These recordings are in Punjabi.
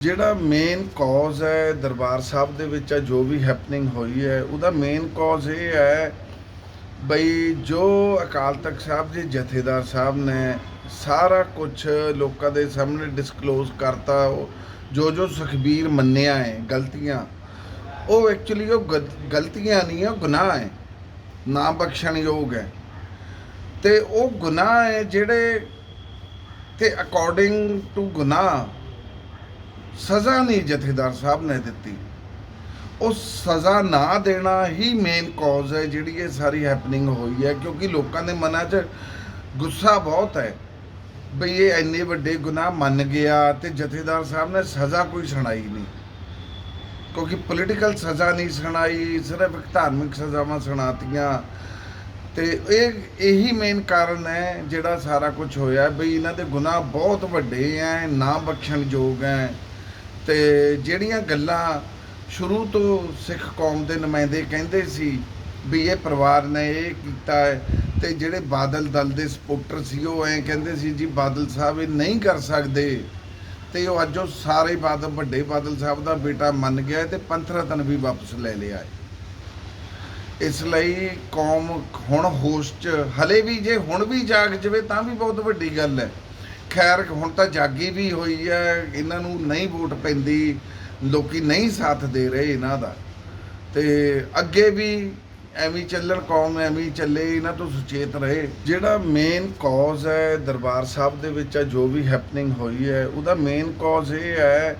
ਜਿਹੜਾ ਮੇਨ ਕਾਜ਼ ਹੈ ਦਰਬਾਰ ਸਾਹਿਬ ਦੇ ਵਿੱਚ ਜੋ ਵੀ ਹੈਪਨਿੰਗ ਹੋਈ ਹੈ, ਉਹਦਾ ਮੇਨ ਕਾਜ਼ ਇਹ ਹੈ ਬਈ ਜੋ ਅਕਾਲ ਤਖਤ ਸਾਹਿਬ ਦੇ ਜਥੇਦਾਰ ਸਾਹਿਬ ਨੇ ਸਾਰਾ ਕੁਝ ਲੋਕਾਂ ਦੇ ਸਾਹਮਣੇ ਡਿਸਕਲੋਜ਼ ਕਰਤਾ, ਉਹ ਜੋ ਜੋ ਸੁਖਬੀਰ ਮੰਨਿਆ ਹੈ, ਗਲਤੀਆਂ, ਉਹ ਐਕਚੁਅਲੀ ਉਹ ਗਲਤੀਆਂ ਨਹੀਂ ਹੈ ਉਹ ਗੁਨਾਹ ਹੈ ਨਾ ਬਖਸ਼ਣਯੋਗ ਹੈ। ਤੇ ਉਹ ਗੁਨਾਹ ਹੈ ਜਿਹੜੇ ਤੇ ਅਕੋਰਡਿੰਗ ਟੂ ਗੁਨਾਹ ਸਜ਼ਾ ਨਹੀਂ ਜਥੇਦਾਰ ਸਾਹਿਬ ਨੇ ਦਿੱਤੀ। ਉਹ ਸਜ਼ਾ ਨਾ ਦੇਣਾ ਹੀ ਮੇਨ ਕਾਜ਼ ਹੈ ਜਿਹੜੀ ਇਹ ਸਾਰੀ ਹੈਪਨਿੰਗ ਹੋਈ ਹੈ, ਕਿਉਂਕਿ ਲੋਕਾਂ ਦੇ ਮਨਾਂ 'ਚ ਗੁੱਸਾ ਬਹੁਤ ਹੈ ਬਈ ਇਹ ਇੰਨੇ ਵੱਡੇ ਗੁਨਾਹ ਮੰਨ ਗਿਆ ਤੇ ਜਥੇਦਾਰ ਸਾਹਿਬ ਨੇ ਸਜ਼ਾ ਕੋਈ ਸੁਣਾਈ ਨਹੀਂ। ਕਿਉਂਕਿ ਪੋਲੀਟੀਕਲ ਸਜ਼ਾ ਨਹੀਂ ਸੁਣਾਈ, ਸਿਰਫ ਧਾਰਮਿਕ ਸਜ਼ਾਵਾਂ ਸੁਣਾਤੀਆਂ। ਤੇ ਇਹ, ਇਹੀ ਮੇਨ ਕਾਰਨ ਹੈ ਜਿਹੜਾ ਸਾਰਾ ਕੁਝ ਹੋਇਆ ਬਈ ਇਹਨਾਂ ਦੇ ਗੁਨਾਹ ਬਹੁਤ ਵੱਡੇ ਹੈ ਨਾ ਬਖਸ਼ਣਯੋਗ ਹੈ ਤੇ ਜਿਹੜੀਆਂ ਗੱਲਾਂ ਸ਼ੁਰੂ ਤੋਂ ਸਿੱਖ ਕੌਮ ਦੇ ਨੁਮਾਇੰਦੇ ਕਹਿੰਦੇ ਸੀ ਵੀ ਇਹ ਪਰਿਵਾਰ ਨੇ ਇਹ ਕੀਤਾ ਹੈ ਤੇ ਜਿਹੜੇ ਬਾਦਲ ਦਲ ਦੇ ਸਪੋਰਟਰ ਸੀ, ਉਹ ਐਂ ਕਹਿੰਦੇ ਸੀ, ਜੀ ਬਾਦਲ ਸਾਹਿਬ ਇਹ ਨਹੀਂ ਕਰ ਸਕਦੇ। ਤੇ ਉਹ ਅੱਜ ਉਹ ਸਾਰੇ ਬਾਦਲ, ਵੱਡੇ ਬਾਦਲ ਸਾਹਿਬ ਦਾ ਬੇਟਾ ਮੰਨ ਗਿਆ ਹੈ ਤੇ ਪੰਥ ਰਤਨ ਵੀ ਵਾਪਸ ਲੈ ਲਿਆ ਹੈ। ਇਸ ਲਈ ਕੌਮ ਹੁਣ ਹੋਸ਼ 'ਚ, ਹਲੇ ਵੀ ਜੇ ਹੁਣ ਵੀ ਜਾਗ ਜਵੇ ਤਾਂ ਵੀ ਬਹੁਤ ਵੱਡੀ ਗੱਲ ਹੈ। ਖੈਰ, ਹੁਣ ਤਾਂ ਜਾਗੀ ਵੀ ਹੋਈ ਹੈ, ਇਹਨਾਂ ਨੂੰ ਨਹੀਂ ਵੋਟ ਪੈਂਦੀ, ਲੋਕੀ ਨਹੀਂ ਸਾਥ ਦੇ ਰਹੇ ਇਹਨਾਂ ਦਾ। ਤੇ ਅੱਗੇ ਵੀ ਐਵੇਂ ਚੱਲਣ, ਕੌਮ ਐਵੇਂ ਚੱਲੇ, ਇਹਨਾਂ ਤੋਂ ਸੁਚੇਤ ਰਹੇ। ਜਿਹੜਾ ਮੇਨ ਕਾਜ਼ ਹੈ ਦਰਬਾਰ ਸਾਹਿਬ ਦੇ ਵਿੱਚ ਜੋ ਵੀ ਹੈਪਨਿੰਗ ਹੋਈ ਹੈ, ਉਹਦਾ ਮੇਨ ਕਾਜ਼ ਇਹ ਹੈ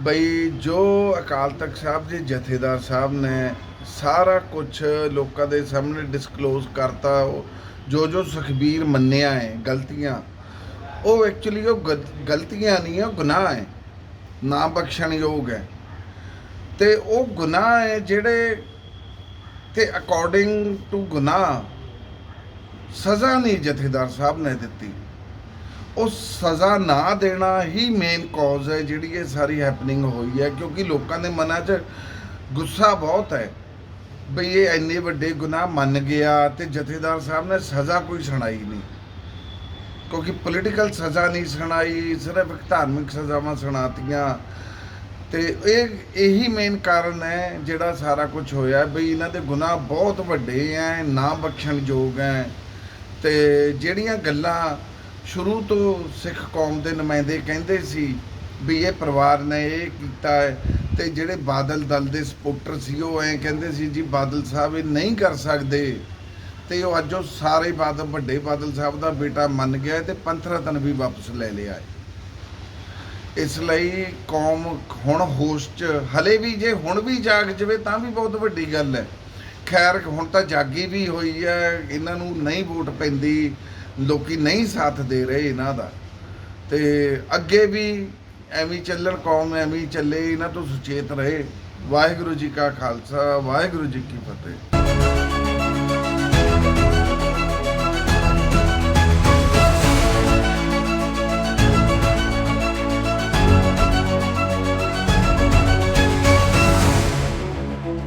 ਬਈ ਜੋ ਅਕਾਲ ਤਖਤ ਸਾਹਿਬ ਦੇ ਜਥੇਦਾਰ ਸਾਹਿਬ ਨੇ ਸਾਰਾ ਕੁਝ ਲੋਕਾਂ ਦੇ ਸਾਹਮਣੇ ਡਿਸਕਲੋਜ਼ ਕਰਤਾ, ਉਹ ਜੋ ਜੋ ਸੁਖਬੀਰ ਮੰਨਿਆ ਹੈ, ਗਲਤੀਆਂ ਉਹ ਐਕਚੁਅਲੀ ਉਹ ਗਲਤੀਆਂ ਨਹੀਂ ਹੈ ਉਹ ਗੁਨਾਹ ਹੈ। ਨਾ ਬਖਸ਼ਣਯੋਗ ਹੈ। ਤੇ ਉਹ ਗੁਨਾਹ ਹੈ ਜਿਹੜੇ ਤੇ ਅਕੋਰਡਿੰਗ ਟੂ ਗੁਨਾਹ ਸਜ਼ਾ ਨਹੀਂ ਜਥੇਦਾਰ ਸਾਹਿਬ ਨੇ ਦਿੱਤੀ। ਉਹ ਸਜ਼ਾ ਨਾ ਦੇਣਾ ਹੀ ਮੇਨ ਕਾਜ਼ ਹੈ, ਜਿਹੜੀ ਇਹ ਸਾਰੀ ਹੈਪਨਿੰਗ ਹੋਈ ਹੈ, ਕਿਉਂਕਿ ਲੋਕਾਂ ਦੇ ਮਨਾਂ 'ਚ ਗੁੱਸਾ ਬਹੁਤ ਹੈ। ਬਈ ਇਹ ਇੰਨੇ ਵੱਡੇ ਗੁਨਾਹ ਮੰਨ ਗਿਆ ਤੇ ਜਥੇਦਾਰ ਸਾਹਿਬ ਨੇ ਸਜ਼ਾ ਕੋਈ ਸੁਣਾਈ ਨਹੀਂ। ਕਿਉਂਕਿ ਪੋਲੀਟੀਕਲ ਸਜ਼ਾ ਨਹੀਂ ਸੁਣਾਈ, ਸਿਰਫ ਇੱਕ ਧਾਰਮਿਕ ਸਜ਼ਾਵਾਂ ਸੁਣਾਤੀਆਂ। ਤੇ ਇਹ, ਇਹੀ ਮੇਨ ਕਾਰਨ ਹੈ ਜਿਹੜਾ ਸਾਰਾ ਕੁਝ ਹੋਇਆ ਬਈ ਇਹਨਾਂ ਦੇ ਗੁਨਾਹ ਬਹੁਤ ਵੱਡੇ ਹੈ ਨਾ ਬਖਸ਼ਣਯੋਗ ਹੈ ਤੇ ਜਿਹੜੀਆਂ ਗੱਲਾਂ ਸ਼ੁਰੂ ਤੋਂ ਸਿੱਖ ਕੌਮ ਦੇ ਨੁਮਾਇੰਦੇ ਕਹਿੰਦੇ ਸੀ ਵੀ ਇਹ ਪਰਿਵਾਰ ਨੇ ਇਹ ਕੀਤਾ ਹੈ ਤੇ ਜਿਹੜੇ ਬਾਦਲ ਦਲ ਦੇ ਸਪੋਰਟਰ ਸੀ ਉਹ ਐਂ ਕਹਿੰਦੇ ਸੀ ਜੀ ਬਾਦਲ ਸਾਹਿਬ ਇਹ ਨਹੀਂ ਕਰ ਸਕਦੇ। ਤੇ ਉਹ ਅੱਜ ਉਹ ਸਾਰੇ ਬਾਦਲ, ਵੱਡੇ ਬਾਦਲ ਸਾਹਿਬ ਦਾ ਬੇਟਾ ਮੰਨ ਗਿਆ ਹੈ ਤੇ ਪੰਥ ਰਤਨ ਵੀ ਵਾਪਸ ਲੈ ਲਿਆ ਹੈ। ਇਸ ਲਈ ਕੌਮ ਹੁਣ ਹੋਸ਼ 'ਚ, ਹਲੇ ਵੀ ਜੇ ਹੁਣ ਵੀ ਜਾਗ ਜਵੇ ਤਾਂ ਵੀ ਬਹੁਤ ਵੱਡੀ ਗੱਲ ਹੈ। ਖੈਰ, ਹੁਣ ਤਾਂ ਜਾਗੀ ਵੀ ਹੋਈ ਹੈ, ਇਹਨਾਂ ਨੂੰ ਨਹੀਂ ਵੋਟ ਪੈਂਦੀ, ਲੋਕੀ ਨਹੀਂ ਸਾਥ ਦੇ ਰਹੇ ਇਹਨਾਂ ਦਾ। ਤੇ ਅੱਗੇ ਵੀ ਐਵੇਂ ਚੱਲਣ, ਕੌਮ ਐਵੇਂ ਚੱਲੇ, ਇਹਨਾਂ ਤੋਂ ਸੁਚੇਤ ਰਹੇ। ਵਾਹਿਗੁਰੂ ਜੀ ਕਾ ਖਾਲਸਾ, ਵਾਹਿਗੁਰੂ ਜੀ ਕੀ ਫਤਿਹ।